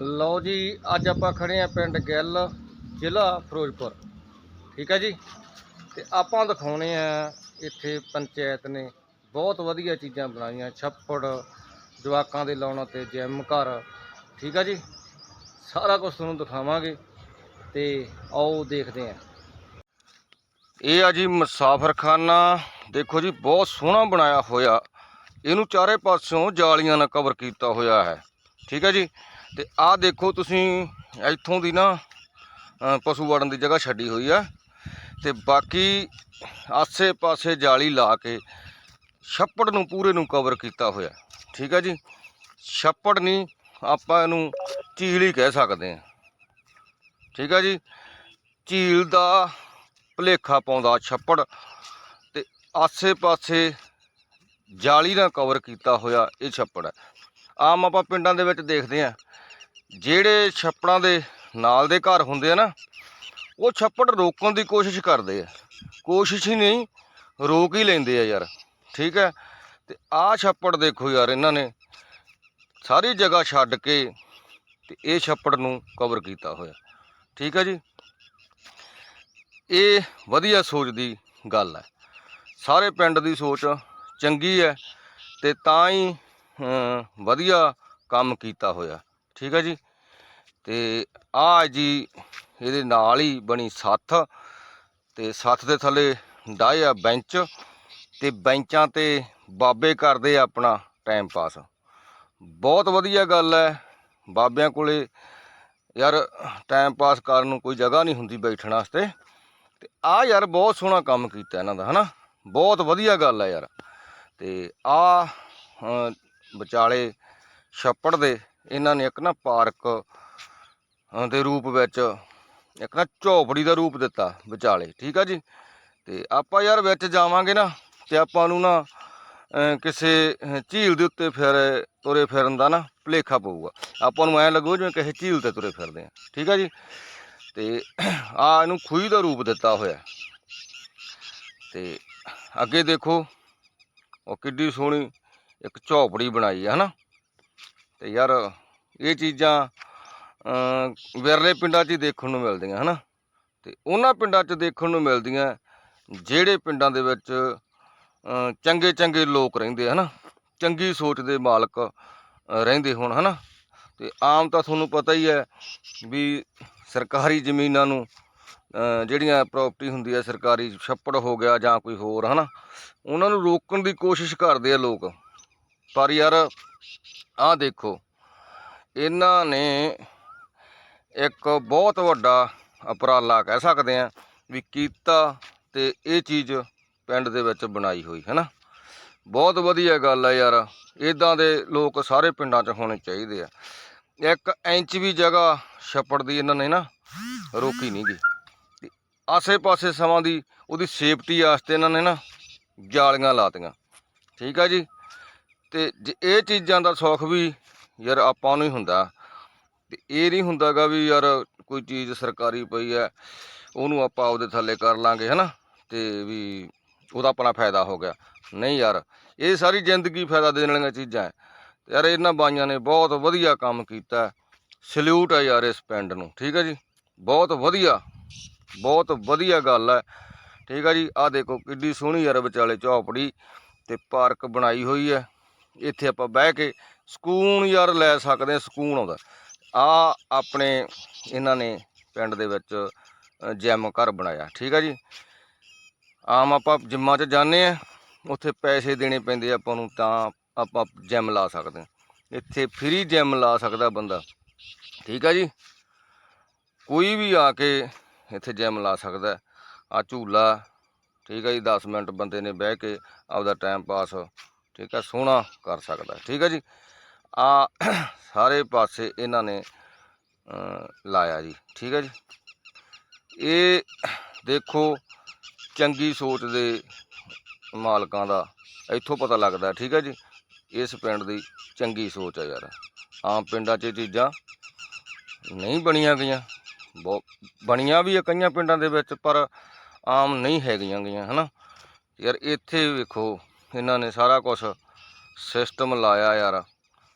ਲਓ ਜੀ, ਅੱਜ ਆਪਾਂ ਖੜੇ ਆ ਪਿੰਡ ਗਿੱਲ, ਜ਼ਿਲ੍ਹਾ ਫਿਰੋਜ਼ਪੁਰ। ਠੀਕ ਹੈ ਜੀ? ਤੇ ਆਪਾਂ ਦਿਖਾਉਣੇ ਆ, ਇੱਥੇ ਪੰਚਾਇਤ ਨੇ ਬਹੁਤ ਵਧੀਆ ਚੀਜ਼ਾਂ ਬਣਾਈਆਂ। ਛੱਪੜ, ਜਵਾਕਾਂ ਦੇ ਲਾਉਣ ਤੇ ਜਿਮ ਘਰ। ਠੀਕ ਹੈ ਜੀ? ਸਾਰਾ ਕੁਝ ਤੁਹਾਨੂੰ ਦਿਖਾਵਾਂਗੇ ਤੇ ਆਓ ਦੇਖਦੇ ਆ ਇਹ ਆ ਜੀ ਮੁਸਾਫਰਖਾਨਾ। ਦੇਖੋ ਜੀ, ਬਹੁਤ ਸੋਹਣਾ ਬਣਾਇਆ ਹੋਇਆ। ਇਹਨੂੰ ਚਾਰੇ ਪਾਸਿਓਂ ਜਾਲੀਆਂ ਨਾਲ ਕਵਰ ਕੀਤਾ ਹੋਇਆ ਹੈ। ਠੀਕ ਹੈ ਜੀ? ਤੇ ਆਹ ਦੇਖੋ ਤੁਸੀਂ ਇੱਥੋਂ ਦੀ ਨਾ ਪਸ਼ੂ ਵੜਨ ਦੀ ਜਗ੍ਹਾ ਛੱਡੀ ਹੋਈ ਆ। ਤੇ ਬਾਕੀ ਆਸੇ-ਪਾਸੇ ਜਾਲੀ ਲਾ ਕੇ ਛੱਪੜ ਨੂੰ ਪੂਰੇ ਨੂੰ ਕਵਰ ਕੀਤਾ ਹੋਇਆ। ਠੀਕ ਹੈ ਜੀ? ਛੱਪੜ ਨਹੀਂ, ਆਪਾਂ ਇਹਨੂੰ ਝੀਲ ਹੀ ਕਹਿ ਸਕਦੇ ਹਾਂ। ਠੀਕ ਹੈ ਜੀ? ਝੀਲ ਦਾ ਭੁਲੇਖਾ ਪਾਉਂਦਾ ਛੱਪੜ ਤੇ ਆਸੇ-ਪਾਸੇ ਜਾਲੀ ਨਾਲ ਕਵਰ ਕੀਤਾ ਹੋਇਆ ਇਹ ਛੱਪੜ। ਹੈ ਆਮ ਆਪਾਂ ਪਿੰਡਾਂ ਦੇ ਵਿੱਚ ਦੇਖਦੇ ਆ ਜਿਹੜੇ ਛੱਪੜਾਂ ਦੇ ਨਾਲ ਦੇ ਘਰ ਹੁੰਦੇ ਆ ਨਾ, ਉਹ ਛੱਪੜ ਰੋਕਣ ਦੀ ਕੋਸ਼ਿਸ਼ ਕਰਦੇ ਆ। ਕੋਸ਼ਿਸ਼ ਹੀ ਨਹੀਂ, ਰੋਕ ਹੀ ਲੈਂਦੇ ਆ ਯਾਰ। ਠੀਕ ਹੈ? ਤੇ ਆਹ ਛੱਪੜ ਦੇਖੋ ਯਾਰ, ਇਹਨਾਂ ਨੇ ਸਾਰੀ ਜਗ੍ਹਾ ਛੱਡ ਕੇ ਤੇ ਇਹ ਛੱਪੜ ਨੂੰ ਕਵਰ ਕੀਤਾ ਹੋਇਆ। ਠੀਕ ਹੈ ਜੀ? ਇਹ ਵਧੀਆ ਸੋਚ ਦੀ ਗੱਲ ਹੈ। ਸਾਰੇ ਪਿੰਡ ਦੀ ਸੋਚ ਚੰਗੀ ਹੈ ਤੇ ਤਾਂ ਹੀ ਵਧੀਆ ਕੰਮ ਕੀਤਾ ਹੋਇਆ। ਠੀਕ ਹੈ ਜੀ। ਤੇ ਆ ਜੀ, ਇਹਦੇ ਨਾਲ ਹੀ ਬਣੀ ਸੱਥ। ਤੇ ਸੱਥ ਦੇ ਥੱਲੇ ਡਾਏ ਆ ਬੈਂਚ। ਤੇ ਬੈਂਚਾਂ ਤੇ ਬਾਬੇ ਕਰਦੇ ਆ ਆਪਣਾ ਟਾਈਮ ਪਾਸ ਬਹੁਤ ਵਧੀਆ ਗੱਲ ਹੈ ਬਾਬਿਆਂ ਕੋਲੇ। ਯਾਰ ਟਾਈਮ ਪਾਸ ਕਰਨ ਨੂੰ ਕੋਈ ਜਗ੍ਹਾ ਨਹੀਂ ਹੁੰਦੀ ਬੈਠਣ ਵਾਸਤੇ। ਤੇ ਆ ਯਾਰ ਬਹੁਤ ਸੋਹਣਾ ਕੰਮ ਕੀਤਾ ਇਹਨਾਂ ਦਾ, ਹਨਾ? ਬਹੁਤ ਵਧੀਆ ਗੱਲ ਹੈ ਯਾਰ। ਤੇ ਆ ਵਿਚਾਲੇ ਛੱਪੜ ਦੇ ਇਹਨਾਂ ਨੇ ਇੱਕ ਨਾ ਪਾਰਕ ਦੇ ਰੂਪ ਵਿੱਚ ਇੱਕ ਨਾ ਝੋਪੜੀ ਦਾ ਰੂਪ ਦਿੱਤਾ ਵਿਚਾਲੇ, ਠੀਕ ਆ ਜੀ? ਤੇ ਆਪਾਂ ਯਾਰ ਵਿੱਚ ਜਾਵਾਂਗੇ ਨਾ ਤੇ ਆਪਾਂ ਨੂੰ ਨਾ ਕਿਸੇ ਝੀਲ ਦੇ ਉੱਤੇ ਫਿਰ ਤੁਰੇ ਫਿਰਨ ਦਾ ਨਾ ਭੁਲੇਖਾ ਪਊਗਾ। ਆਪਾਂ ਨੂੰ ਐਂ ਲੱਗੂ ਜਿਵੇਂ ਕਿਸੇ ਝੀਲ ਤੇ ਤੁਰੇ ਫਿਰਦੇ ਆ, ਠੀਕ ਆ ਜੀ? ਤੇ ਆ ਇਹਨੂੰ ਖੂਹੀ ਦਾ ਰੂਪ ਦਿੱਤਾ ਹੋਇਆ। ਤੇ ਅੱਗੇ ਦੇਖੋ, ਉਹ ਕਿੱਡੀ ਸੋਹਣੀ ਇੱਕ ਝੌਪੜੀ ਬਣਾਈ ਹੈ ਹਨਾ? ਤੇ ਯਾਰ ਇਹ ਚੀਜ਼ਾਂ ਵਿਰਲੇ ਪਿੰਡਾਂ 'ਚ ਹੀ ਦੇਖਣ ਨੂੰ ਮਿਲਦੀਆਂ, ਹਨਾ? ਤੇ ਉਹਨਾਂ ਪਿੰਡਾਂ 'ਚ ਦੇਖਣ ਨੂੰ ਮਿਲਦੀਆਂ ਜਿਹੜੇ ਪਿੰਡਾਂ ਦੇ ਵਿੱਚ ਚੰਗੇ ਚੰਗੇ ਲੋਕ ਰਹਿੰਦੇ ਆ, ਹਨਾ? ਚੰਗੀ ਸੋਚ ਦੇ ਮਾਲਕ ਰਹਿੰਦੇ ਹੋਣ, ਹਨਾ? ਤੇ ਆਮ ਤਾਂ ਤੁਹਾਨੂੰ ਪਤਾ ਹੀ ਹੈ ਵੀ ਸਰਕਾਰੀ ਜ਼ਮੀਨਾਂ ਨੂੰ ਜਿਹੜੀਆਂ ਪ੍ਰਾਪਰਟੀ ਹੁੰਦੀ ਹੈ, ਸਰਕਾਰੀ ਛੱਪੜ ਹੋ ਗਿਆ ਜਾਂ ਕੋਈ ਹੋਰ, ਹਨਾ? ਉਹਨਾਂ ਨੂੰ ਰੋਕਣ ਦੀ ਕੋਸ਼ਿਸ਼ ਕਰਦੇ ਆ ਲੋਕ। ਪਰ ਯਾਰ ਆਹ ਦੇਖੋ, ਇਹਨਾਂ ਨੇ ਇੱਕ ਬਹੁਤ ਵੱਡਾ ਉਪਰਾਲਾ ਕਹਿ ਸਕਦੇ ਆ ਵੀ ਕੀਤਾ ਤੇ ਇਹ ਚੀਜ਼ ਪਿੰਡ ਦੇ ਵਿੱਚ ਬਣਾਈ ਹੋਈ ਹੈ ਨਾ ਬਹੁਤ ਵਧੀਆ ਗੱਲ ਆ ਯਾਰ ਇਦਾਂ ਦੇ ਲੋਕ ਸਾਰੇ ਪਿੰਡਾਂ 'ਚ ਹੋਣੇ ਚਾਹੀਦੇ ਆ। ਇੱਕ ਇੰਚ ਵੀ ਜਗ੍ਹਾ ਛੱਪੜ ਦੀ ਇਹਨਾਂ ਨੇ ਨਾ ਰੋਕੀ ਨਹੀਂ ਗੀ ਤੇ ਆਸੇ-ਪਾਸੇ ਸਮਾਂ ਦੀ ਉਹਦੀ ਸੇਫਟੀ ਵਾਸਤੇ ਇਹਨਾਂ ਨੇ ਨਾ ਜਾਲੀਆਂ ਲਾਤੀਆਂ। ਠੀਕ ਆ ਜੀ? ਤੇ ਜੇ ਇਹ ਚੀਜ਼ਾਂ ਦਾ ਸੌਖ ਵੀ ਯਾਰ ਆਪਾਂ ਨੂੰ ਹੀ ਹੁੰਦਾ। ਤੇ ਇਹ ਨਹੀਂ ਹੁੰਦਾਗਾ ਵੀ ਯਾਰ ਕੋਈ ਚੀਜ਼ ਸਰਕਾਰੀ ਪਈ ਹੈ, ਉਹਨੂੰ ਆਪਾਂ ਆਪਦੇ ਥੱਲੇ ਕਰ ਲਾਂਗੇ, ਹਨਾ? ਤੇ ਵੀ ਉਹਦਾ ਆਪਣਾ ਫਾਇਦਾ ਹੋ ਗਿਆ। ਨਹੀਂ ਯਾਰ, ਇਹ ਸਾਰੀ ਜ਼ਿੰਦਗੀ ਫਾਇਦਾ ਦੇਣ ਵਾਲੀਆਂ ਚੀਜ਼ਾਂ ਹੈ। ਤੇ ਯਾਰ ਇਹਨਾਂ ਬਾਈਆਂ ਨੇ ਬਹੁਤ ਵਧੀਆ ਕੰਮ ਕੀਤਾ ਸਲੂਟ ਹੈ ਯਾਰ ਇਸ ਪਿੰਡ ਨੂੰ, ਠੀਕ ਹੈ ਜੀ? ਬਹੁਤ ਵਧੀਆ ਬਹੁਤ ਵਧੀਆ ਗੱਲ ਹੈ। ਠੀਕ ਹੈ ਜੀ, ਆਹ ਦੇਖੋ ਕਿੱਡੀ ਸੋਹਣੀ ਯਾਰ ਵਿਚਾਲੇ ਝੌਪੜੀ ਤੇ ਪਾਰਕ ਬਣਾਈ ਹੋਈ ਹੈ। ਇੱਥੇ ਆਪਾਂ ਬਹਿ ਕੇ ਸਕੂਨ ਯਾਰ ਲੈ ਸਕਦੇ ਹਾਂ, ਸਕੂਨ ਆਉਂਦਾ। ਆ ਆਪਣੇ ਇਹਨਾਂ ਨੇ ਪਿੰਡ ਦੇ ਵਿੱਚ ਜਿਮ ਘਰ ਬਣਾਇਆ, ਠੀਕ ਹੈ ਜੀ? ਆਮ ਆਪਾਂ ਜਿੰਮਾਂ 'ਚ ਜਾਂਦੇ ਆ ਉੱਥੇ ਪੈਸੇ ਦੇਣੇ ਪੈਂਦੇ ਆਪਾਂ ਨੂੰ, ਤਾਂ ਆਪਾਂ ਜਿਮ ਲਾ ਸਕਦੇ ਹਾਂ। ਇੱਥੇ ਫ੍ਰੀ ਜਿਮ ਲਾ ਸਕਦਾ ਬੰਦਾ, ਠੀਕ ਹੈ ਜੀ? ਕੋਈ ਵੀ ਆ ਕੇ ਇੱਥੇ ਜਿਮ ਲਾ ਸਕਦਾ, ਆ ਝੂਲਾ, ਠੀਕ ਆ ਜੀ? 10 ਮਿੰਟ ਬੰਦੇ ਨੇ ਬਹਿ ਕੇ ਆਪਦਾ ਟਾਈਮ ਪਾਸ ਠੀਕ ਹੈ ਸੋਹਣਾ ਕਰ ਸਕਦਾ ਠੀਕ ਹੈ ਜੀ। ਆ ਸਾਰੇ ਪਾਸੇ ਇਹਨਾਂ ਨੇ ਲਾਇਆ ਜੀ। ਠੀਕ ਹੈ ਜੀ। ਇਹ ਦੇਖੋ, ਚੰਗੀ ਸੋਚ ਦੇ ਮਾਲਕਾਂ ਦਾ ਇੱਥੋਂ ਪਤਾ ਲੱਗਦਾ ਠੀਕ ਹੈ ਜੀ। ਇਸ ਪਿੰਡ ਦੀ ਚੰਗੀ ਸੋਚ ਹੈ ਯਾਰ। ਆਮ ਪਿੰਡਾਂ 'ਚ ਇਹ ਚੀਜ਼ਾਂ ਨਹੀਂ ਬਣੀਆਂ ਗਈਆਂ। ਬਹੁਤ ਬਣੀਆਂ ਵੀ ਆ ਕਈਆਂ ਪਿੰਡਾਂ ਦੇ ਵਿੱਚ, ਪਰ ਆਮ ਨਹੀਂ ਹੈਗੀਆਂ ਗਈਆਂ, ਹਨਾ। ਯਾਰ ਇੱਥੇ ਵੇਖੋ ਇਹਨਾਂ ਨੇ ਸਾਰਾ ਕੁਝ ਸਿਸਟਮ ਲਾਇਆ ਯਾਰ।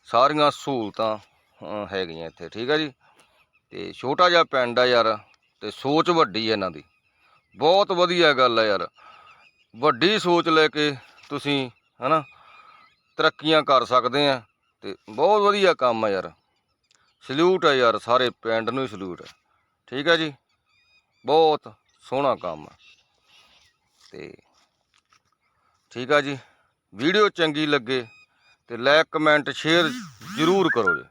ਸਾਰੀਆਂ ਸਹੂਲਤਾਂ ਹੈਗੀਆਂ ਇੱਥੇ, ਠੀਕ ਹੈ ਜੀ? ਤੇ ਛੋਟਾ ਜਿਹਾ ਪਿੰਡ ਆ ਯਾਰ, ਤੇ ਸੋਚ ਵੱਡੀ ਹੈ ਇਹਨਾਂ ਦੀ। ਬਹੁਤ ਵਧੀਆ ਗੱਲ ਹੈ ਯਾਰ। ਵੱਡੀ ਸੋਚ ਲੈ ਕੇ ਤੁਸੀਂ, ਹਨਾ, ਤਰੱਕੀਆਂ ਕਰ ਸਕਦੇ ਆ। ਤੇ ਬਹੁਤ ਵਧੀਆ ਕੰਮ ਆ ਯਾਰ। ਸਲੂਟ ਹੈ ਯਾਰ, ਸਾਰੇ ਪਿੰਡ ਨੂੰ ਹੀ ਸਲੂਟ ਹੈ ਠੀਕ ਹੈ ਜੀ? ਬਹੁਤ ਸੋਹਣਾ ਕੰਮ ਆ। ਤੇ ਠੀਕ ਆ ਜੀ। ਵੀਡੀਓ ਚੰਗੀ ਲੱਗੇ ਤੇ ਲਾਈਕ ਕਮੈਂਟ ਸ਼ੇਅਰ ਜ਼ਰੂਰ ਕਰੋ ਜੀ।